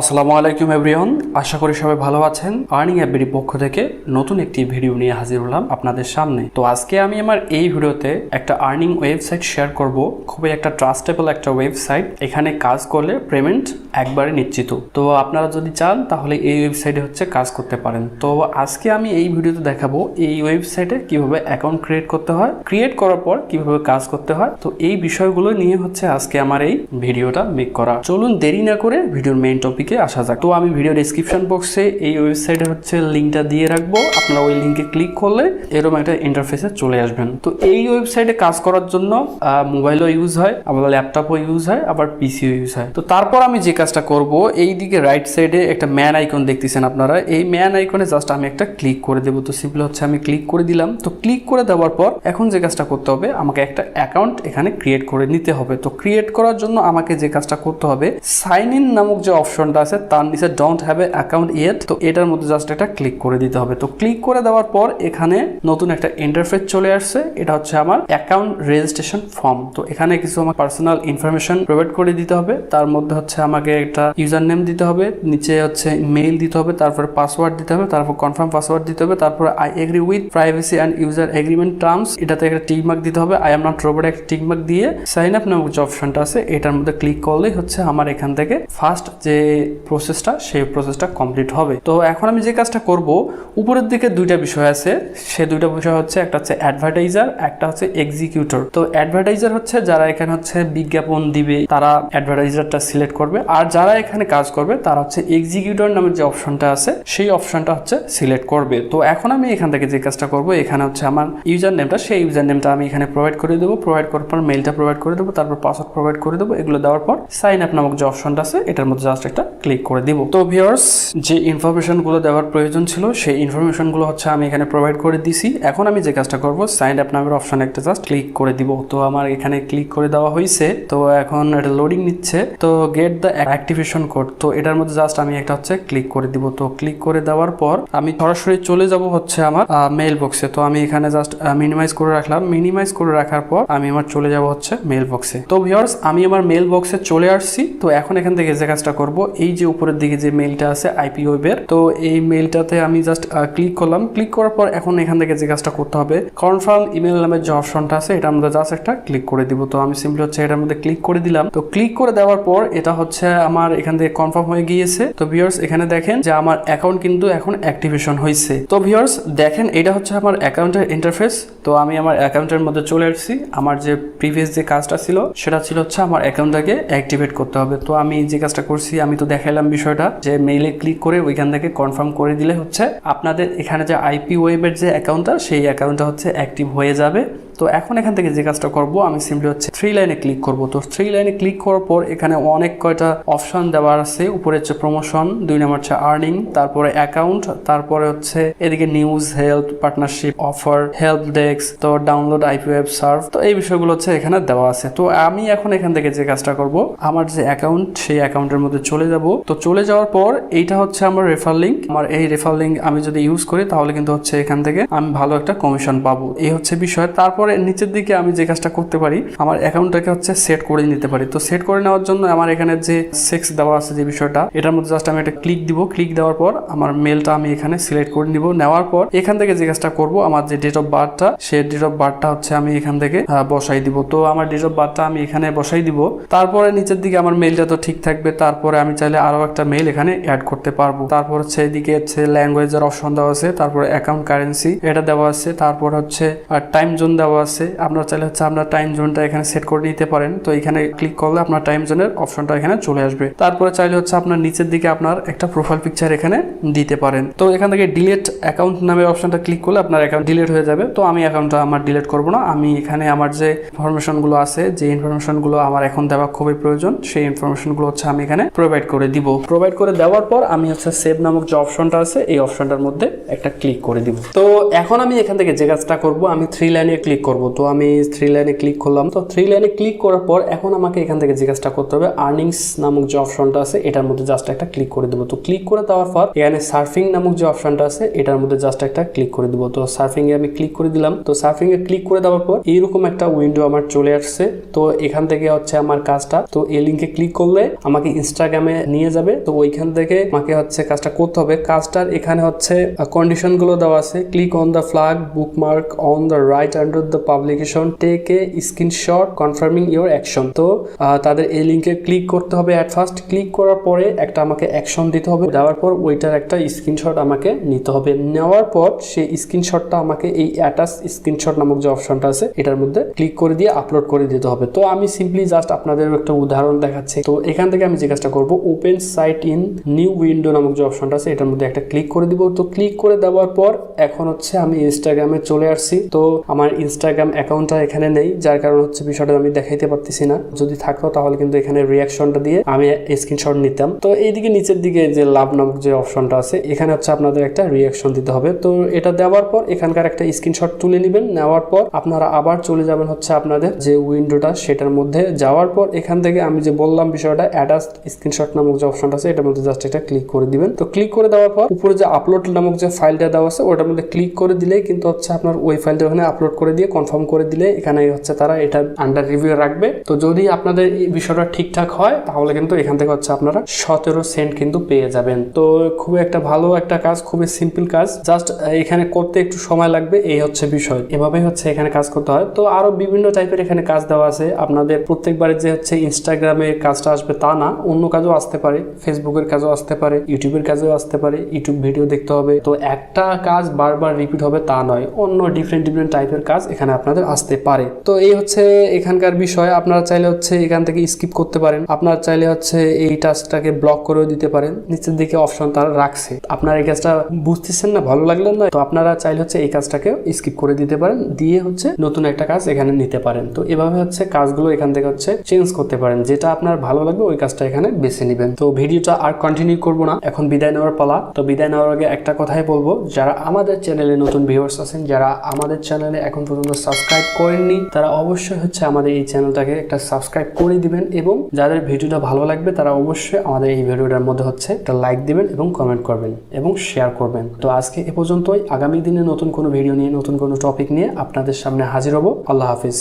আসসালামু আলাইকুম এভরিওয়ান আশা করি সবাই ভালো আছেন। আর্নিং অ্যাপের পক্ষ থেকে নতুন একটি ভিডিও নিয়ে হাজির হলাম আপনাদের সামনে। তো আজকে আমি আমার এই ভিডিওতে একটা আর্নিং ওয়েবসাইট শেয়ার করব। খুবই একটা ট্রাস্টেবল একটা ওয়েবসাইট এখানে কাজ করলে পেমেন্ট একবারে নিশ্চিত। তো আপনারা যদি চান, তাহলে এই ওয়েবসাইটে হচ্ছে কাজ করতে পারেন। তো আজকে আমি এই ভিডিওতে দেখাবো এই ওয়েবসাইটে কীভাবে অ্যাকাউন্ট ক্রিয়েট করতে হয় ক্রিয়েট করার পর কীভাবে কাজ করতে হয়। তো এই বিষয়গুলো নিয়ে হচ্ছে আজকে আমার এই ভিডিওটা মেক করা। চলুন দেরি না করে ভিডিওর মেইন টপিকে আসা যাক। তো আমি ভিডিও ডিসক্রিপশন বক্সে এই ওয়েবসাইটের হচ্ছে লিঙ্কটা দিয়ে রাখব। আপনারা ওই লিঙ্কে ক্লিক করলে এরকম একটা ইন্টারফেসে চলে আসবেন। তো এই ওয়েবসাইটে কাজ করার জন্য মোবাইলও ইউজ হয়, আবার ল্যাপটপও ইউজ হয়, আবার পিসিও ইউজ হয়। তো তারপর আমি যে কাজটা করব, এই দিকে রাইট সাইডে একটা ম্যান আইকন দেখতেছেন আপনারা। এই ম্যান আইকনে জাস্ট আমি একটা ক্লিক করে দেবো। তো সিম্পল হচ্ছে আমি ক্লিক করে দিলাম। তো ক্লিক করে দেওয়ার পর এখন যে কাজটা করতে হবে, আমাকে একটা অ্যাকাউন্ট এখানে ক্রিয়েট করে নিতে হবে। তো ক্রিয়েট করার জন্য আমাকে যে কাজটা করতে হবে সাইন ইন নামক যে অপশনটা আছে, তার নিচে don't have a account yet তো এটার মধ্যে জাস্ট একটা ক্লিক করে দিতে হবে। তো ক্লিক করে দেওয়ার পর এখানে নতুন একটা ইন্টারফেস চলে আসছে, এটা হচ্ছে আমার অ্যাকাউন্ট রেজিস্ট্রেশন ফর্ম তো এখানে কিছু আমার পার্সোনাল ইনফরমেশন প্রোভাইড করে দিতে হবে, তার মধ্যে হচ্ছে আমাকে একটা ইউজার নেম দিতে হবে, নিচে হচ্ছে মেইল দিতে হবে, তারপরে পাসওয়ার্ড দিতে হবে, তারপর কনফার্ম পাসওয়ার্ড দিতে হবে, তারপরে I agree with privacy and user agreement terms এটাতে একটা টিকমার্ক দিতে হবে আই এম নট রোবট একটা টিক মার্ক দিয়ে সাইন আপ নামক যে অপশনটা আছে, এটার মধ্যে ক্লিক করলেই হচ্ছে আমার এখান থেকে ফার্স্ট যে প্রসেসটা সেই প্রসেসটা কমপ্লিট হবে। তো এখন আমি যে কাজটা করব, উপরের দিকে দুইটা বিষয় আছে। সে দুইটা বিষয় হচ্ছে, একটা হচ্ছে অ্যাডভার্টাইজার একটা হচ্ছে এক্সিকিউটর তো অ্যাডভার্টাইজার হচ্ছে যারা এখানে হচ্ছে বিজ্ঞাপন দিবে, তারা অ্যাডভার্টাইজারটা সিলেক্ট করবে। আর যারা এখানে কাজ করবে, তারা হচ্ছে এক্সিকিউটর নামের যে অপশনটা আছে, সেই অপশনটা হচ্ছে সিলেক্ট করবে। তো এখন আমি এখান থেকে যে কাজটা করব, এখানে হচ্ছে আমার ইউজার নেমটা সেই ইউজার নেমটা আমি এখানে প্রোভাইড করে দেবো। প্রোভাইড করার পর মেলটা প্রোভাইড করে দেবো, তারপর পাসওয়ার্ড প্রোভাইড করে দেবো। এগুলো দেওয়ার পর সাইন আপ নামক যে অপশনটা আছে, এটার মধ্যে জাস্ট একটা ক্লিক করে দিব। তো ভিউয়ার্স যে ইনফরমেশনগুলো দেওয়ার প্রয়োজন ছিল, সেই ইনফরমেশনগুলো হচ্ছে আমি এখানে প্রোভাইড করে দিছি। এখন আমি যে কাজটা করব সাইন আপ নামের অপশন একটা জাস্ট ক্লিক করে দিব। তো আমার এখানে ক্লিক করে দেওয়া হয়েছে তো এখন এটা লোডিং নিচ্ছে। তো গেট দ্য অ্যাক্টিভেশন কোড তো এটার মধ্যে জাস্ট আমি একটা হচ্ছে ক্লিক করে দিব। তো ক্লিক করে দেওয়ার পর আমি সরাসরি চলে যাব হচ্ছে আমার মেইল বক্সে তো আমি এখানে জাস্ট মিনিমাইজ করে রাখলাম। মিনিমাইজ করে রাখার পর আমি আমার চলে যাব হচ্ছে মেইল বক্সে তো ভিউয়ার্স আমি আমার মেইল বক্সে চলে আসছি। তো এখন এখান থেকে যে কাজটা করব এই যে উপরের দিকে যে মেইলটা আছে আইপি ওয়েবের তো এই মেইলটাতে আমি জাস্ট ক্লিক করলাম। ক্লিক করার পর এখন এখান থেকে যে কাজটা করতে হবে কনফার্ম ইমেল নামের যে অপশনটা আছে, এটার মধ্যে জাস্ট একটা ক্লিক করে দিব। তো আমি সিম্পলি হচ্ছে এটার মধ্যে ক্লিক করে দিলাম। তো ক্লিক করে দেওয়ার পর এটা হচ্ছে আমার এখান থেকে কনফার্ম হয়ে গিয়েছে। তো ভিউয়ার্স এখানে দেখেন যে আমার অ্যাকাউন্ট কিন্তু এখন অ্যাক্টিভেশন হয়েছে। তো ভিউয়ার্স দেখেন এটা হচ্ছে আমার অ্যাকাউন্টের ইন্টারফেস তো আমি আমার অ্যাকাউন্টের মধ্যে চলে আসছি। আমার যে প্রিভিয়াস যে কাজটা ছিল, সেটা ছিল হচ্ছে আমার অ্যাকাউন্টটাকে অ্যাক্টিভেট করতে হবে। তো আমি যে কাজটা করছি, আমি তো দেখাইলাম বিষয়টা, যে মেইলে ক্লিক করে ওইখান থেকে কনফার্ম করে দিলে হচ্ছে আপনাদের এখানে যে আইপি ওয়েবের যে অ্যাকাউন্টটা সেই অ্যাকাউন্টটা হচ্ছে অ্যাক্টিভ হয়ে যাবে। তো এখন এখান থেকে যে কাজটা করব, আমি সিম্পলি হচ্ছে থ্রি লাইনে ক্লিক করব। তো থ্রি লাইনে ক্লিক করার পর এখানে অনেক কয়টা অপশন দেওয়া আছে। উপরে হচ্ছে প্রমোশন দুই নম্বর হচ্ছে আর্নিং তারপরে অ্যাকাউন্ট তারপরে হচ্ছে এদিকে news help partnership offer help desk তো ডাউনলোড আইপি ওয়েব সার্ভ তো এই বিষয়গুলো হচ্ছে এখানে দেওয়া আছে। তো আমি এখন এখান থেকে যে কাজটা করব, আমার যে অ্যাকাউন্ট সেই অ্যাকাউন্টের মধ্যে চলে যাব। তো চলে যাওয়ার পর এইটা হচ্ছে আমার রেফার লিঙ্ক আমার এই রেফার লিঙ্ক আমি যদি ইউজ করি, তাহলে কিন্তু হচ্ছে এখান থেকে আমি ভালো একটা কমিশন পাবো। এই হচ্ছে বিষয়। তারপরে নিচের দিকে আমি যে কাজটা করতে পারি, আমার অ্যাকাউন্টটাকে হচ্ছে সেট করে নিতে পারি। তো সেট করে নেওয়ার জন্য আমার এখানে যে সেক্স দেওয়া আছে যে বিষয়টা, এটার মধ্যে জাস্ট আমি একটা ক্লিক দিব। ক্লিক দেওয়ার পর আমার মেলটা আমি এখানে সিলেক্ট করে নিব। নেওয়ার পর এখান থেকে যে কাজটা করব, আমার যে ডেট অফ বার্থটা সেই ডেট অফ বার্থটা হচ্ছে আমি এখান থেকে বসাই দিব। তো আমার ডেট অফ বার্থটা আমি এখানে বসাই দিব। তারপরে নিচের দিকে আমার মেলটা তো ঠিক থাকবে। তারপরে আমি চাইলে আরও একটা মেল এখানে অ্যাড করতে পারব। তারপর হচ্ছে এদিকে হচ্ছে ল্যাঙ্গুয়েজের অপশন দেওয়া আছে। তারপরে অ্যাকাউন্ট কারেন্সি এটা দেওয়া আছে। তারপর হচ্ছে টাইম জোন দেওয়া আছে, আপনারা চাইলে হচ্ছে আপনার টাইম জোনটা এখানে সেট করে নিতে পারেন। তো এখানে ক্লিক করলে আপনার টাইম জোনের অপশনটা এখানে চলে আসবে। তারপরে চাইলে হচ্ছে আপনার নিচের দিকে আপনার একটা প্রোফাইল পিকচার এখানে দিতে পারেন। তো এখান থেকে ডিলেট অ্যাকাউন্ট নামের অপশনটা ক্লিক করলে আপনার অ্যাকাউন্ট ডিলেট হয়ে যাবে। তো আমি অ্যাকাউন্টটা আমার ডিলেট করব না। আমি এখানে আমার যে ইনফরমেশনগুলো আছে, যে ইনফরমেশনগুলো আমার এখন দেওয়া খুবই প্রয়োজন, সেই ইনফরমেশনগুলো হচ্ছে আমি এখানে প্রোভাইড করে দিব। প্রোভাইড করে দেওয়ার পর আমি হচ্ছে সেভ নামক যে অপশনটা আছে, এই অপশনটার মধ্যে একটা ক্লিক করে দিব। তো এখন আমি এখান থেকে যে কাজটা করব, আমি থ্রি লাইনে ক্লিক করব। তো আমি থ্রি লাইনে ক্লিক করলাম। তো থ্রি লাইনে ক্লিক করার পর এখন আমাকে এখান থেকে কাজটা করতে হবে আর্নিংস নামক যে অপশনটা আছে, এটার মধ্যে জাস্ট একটা ক্লিক করে দেবো। তো ক্লিক করে দেওয়ার পর এখানে সার্ফিং নামক যে অপশনটা আছে, এটার মধ্যে জাস্ট একটা ক্লিক করে দেবো। তো সার্ফিং এ আমি ক্লিক করে দিলাম। তো সার্ফিং এ ক্লিক করে দেওয়ার পর এইরকম একটা উইন্ডো আমার চলে আসছে। তো এখান থেকে হচ্ছে আমার কাজটা। তো এই লিঙ্কে ক্লিক করলে আমাকে ইনস্টাগ্রামে নিয়ে যাবে। তো ওইখান থেকে আমাকে হচ্ছে কাজটা করতে হবে। কাজটার এখানে হচ্ছে কন্ডিশনগুলো দেওয়া আছে। Click on the flag bookmark on the right under the publication take a screenshot confirming your action তো তাদের এই লিঙ্কে ক্লিক করতে হবে অ্যাট ফার্স্ট ক্লিক করার পরে একটা আমাকে অ্যাকশন দিতে হবে। দেওয়ার পর ওইটার একটা স্ক্রিনশট আমাকে নিতে হবে। নেওয়ার পর সেই স্ক্রিনশটটা আমাকে এই অ্যাটাচ স্ক্রিনশট নামক যে অপশনটা আছে, এটার মধ্যে ক্লিক করে দিয়ে আপলোড করে দিতে হবে। তো আমি সিম্পলি জাস্ট আপনাদের একটা উদাহরণ দেখাচ্ছি। তো এখান থেকে আমি যে কাজটা করব open site in new window নামক যে অপশনটা আছে, এটার মধ্যে একটা ক্লিক করে দিব। তো ক্লিক করে দেওয়ার পর এখন হচ্ছে আমি ইনস্টাগ্রামে চলে আসছি। তো আমার ইনস্টাগ্রাম অ্যাকাউন্টটা এখানে নেই, যার কারণ হচ্ছে বিষয়টা আমি দেখাইতে পারতেছি না। যদি থাকতো তাহলে কিন্তু এখানে রিয়াকশনটা দিয়ে আমি স্ক্রিনশট নিতাম। তো এইদিকে নিচের দিকে যে লাভ নামক যে অপশনটা আছে, এখানে হচ্ছে আপনাদের একটা রিয়াকশন দিতে হবে। তো এটা দেওয়ার পর এখানকার একটা স্ক্রিনশট তুলে নেবেন। নেওয়ার পর আপনারা আবার চলে যাবেন হচ্ছে আপনাদের যে উইন্ডোটা সেটার মধ্যে যাওয়ার পর এখান থেকে আমি যে বললাম বিষয়টা অ্যাডাস্ট স্ক্রিনশট নামক যে অপশনটা আছে, এটার মধ্যে জাস্ট একটা ক্লিক করে দিবেন। তো ক্লিক করে দেওয়ার পর উপরে যে আপলোড নামক যে ফাইলটা দেওয়া আছে, ওটার মধ্যে ক্লিক করে দিলেই কিন্তু হচ্ছে আপনার ওই ফাইলটা ওখানে আপলোড করে দিয়ে কনফার্ম করে দিলে এখানে হচ্ছে তারা এটা আন্ডার রিভিউ রাখবে। তো যদি আপনাদের এই বিষয়টা ঠিকঠাক হয়, তাহলে কিন্তু এখান থেকে হচ্ছে আপনারা সতেরো সেন্ট কিন্তু পেয়ে যাবেন। তো খুবই একটা ভালো একটা কাজ, খুবই সিম্পল কাজ। জাস্ট এখানে করতে একটু সময় লাগবে, এই হচ্ছে বিষয়। এভাবেই হচ্ছে এখানে কাজ করতে হয়। তো আরও বিভিন্ন টাইপের এখানে কাজ দেওয়া আছে। আপনাদের প্রত্যেকবারে যে হচ্ছে ইনস্টাগ্রামে কাজটা আসবে তা না, অন্য কাজও আসতে পারে। ফেসবুকের কাজও আসতে পারে ইউটিউবের কাজও আসতে পারে। ইউটিউব ভিডিও দেখতে হবে। তো একটা কাজ বারবার রিপিট হবে তা নয়। অন্য ডিফারেন্ট ডিফারেন্ট টাইপের কাজ এখানে আপনাদের আসতে পারে। তো এই হচ্ছে এখানকার বিষয়। আপনারা চাইলে হচ্ছে এখান থেকে স্কিপ করতে পারেন। আপনারা চাইলে হচ্ছে এই টাস্কটাকে ব্লক করেও দিতে পারেন। নিচের দিকে অপশন তারা রাখছে। আপনার এই কাজটা বুঝতেছেন না? ভালো লাগল না? তো আপনারা চাইলে হচ্ছে এই কাজটাকে স্কিপ করে দিতে পারেন। দিয়ে হচ্ছে নতুন একটা কাজ এখানে নিতে পারেন। তো এভাবে হচ্ছে কাজগুলো এখান থেকে হচ্ছে চেঞ্জ করতে পারেন। যেটা আপনার ভালো লাগবে, ওই কাজটা এখানে বেছে নেবেন। তো ভিডিওটা আর কন্টিনিউ করব না। এখন বিদায় নেওয়ার পালা। তো বিদায় নেওয়ার আগে একটা কথাই বলব। যারা আমাদের চ্যানেলে নতুন ভিউয়ার্স আছেন, যারা আমাদের চ্যানেলে এখন পর্যন্ত সাবস্ক্রাইব করেননি, তারা অবশ্যই হচ্ছে আমাদের এই চ্যানেলটাকে একটা সাবস্ক্রাইব করে দিবেন এবং যাদের ভিডিওটা ভালো লাগবে, তারা অবশ্যই আমাদের এই ভিডিওটার মধ্যে হচ্ছে একটা লাইক দিবেন এবং কমেন্ট করবেন এবং শেয়ার করবেন। তো আজকে এ পর্যন্তই। আগামী দিনে নতুন কোনো ভিডিও নিয়ে, নতুন কোনো টপিক নিয়ে আপনাদের সামনে হাজির হব। আল্লাহ হাফিজ।